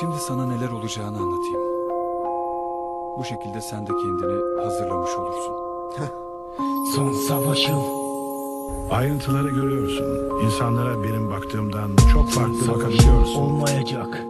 Şimdi sana neler olacağını anlatayım. Bu şekilde sen de kendini hazırlamış olursun. Son savaşım Ayrıntıları görüyorsun. İnsanlara benim baktığımdan çok farklı bakabiliyorsun. olmayacak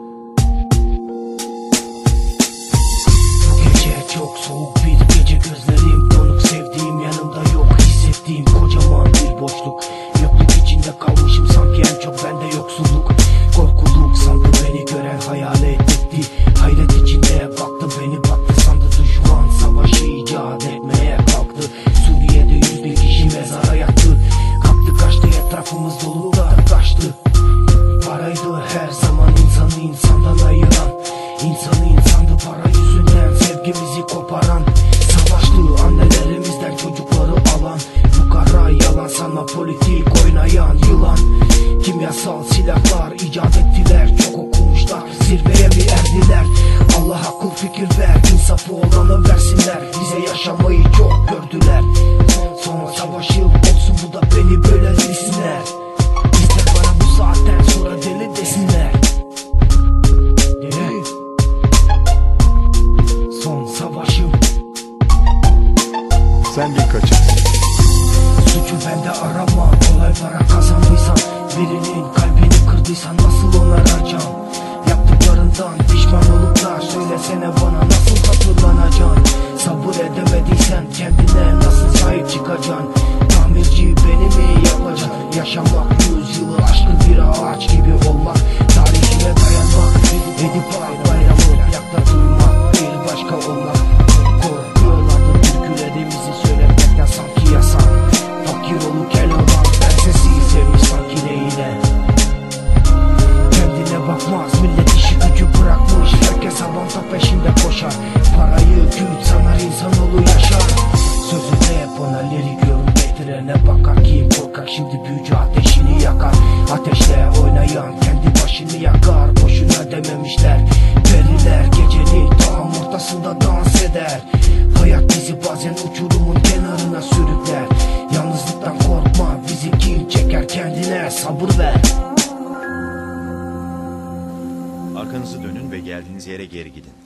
hayalet etti Hayret içinde baktı beni baktı. Sandı düşman Savaşı icat etmeye kalktı. Suriye'de yüz bin kişi mezara yattı. Kalktı kaçtı etrafımız dolu da kaçtı. Paraydı her zaman insanı insandan ayıran İnsanı insandı para yüzünden sevgimizi koparan. Savaştı annelerimizden çocukları alan. Bu kara yalan sanma politik oynayan yılan. Kimyasal silahlar icat ettiler Çok okumuşlar zirveye Sen bir kaçın. Suçu bende arama Kolay para kazandıysan Birinin kalbini kırdıysan Nasıl onaracağım Yaptıklarından pişman olup da Söylesene bana nasıl hatırlanacaksın Sabır edemediysen Kendine nasıl sahip çıkacaksın? Tamirci beni mi yapacaksın? Yaşamak koşar Parayı güç sanar insanoğlu yaşar Sözünde hep ona lirik yorum getirene bakar Kim korkar. Şimdi büyücü ateşini yakar. Ateşle oynayan kendi başını yakar. Boşuna dememişler. Periler gecenin tam ortasında dans eder. Hayat bizi bazen uçurumun kenarına sürükler. Yalnızlıktan korkma bizi kim çeker. Kendine sabır ver. Arkanızı dönün ve geldiğiniz yere geri gidin.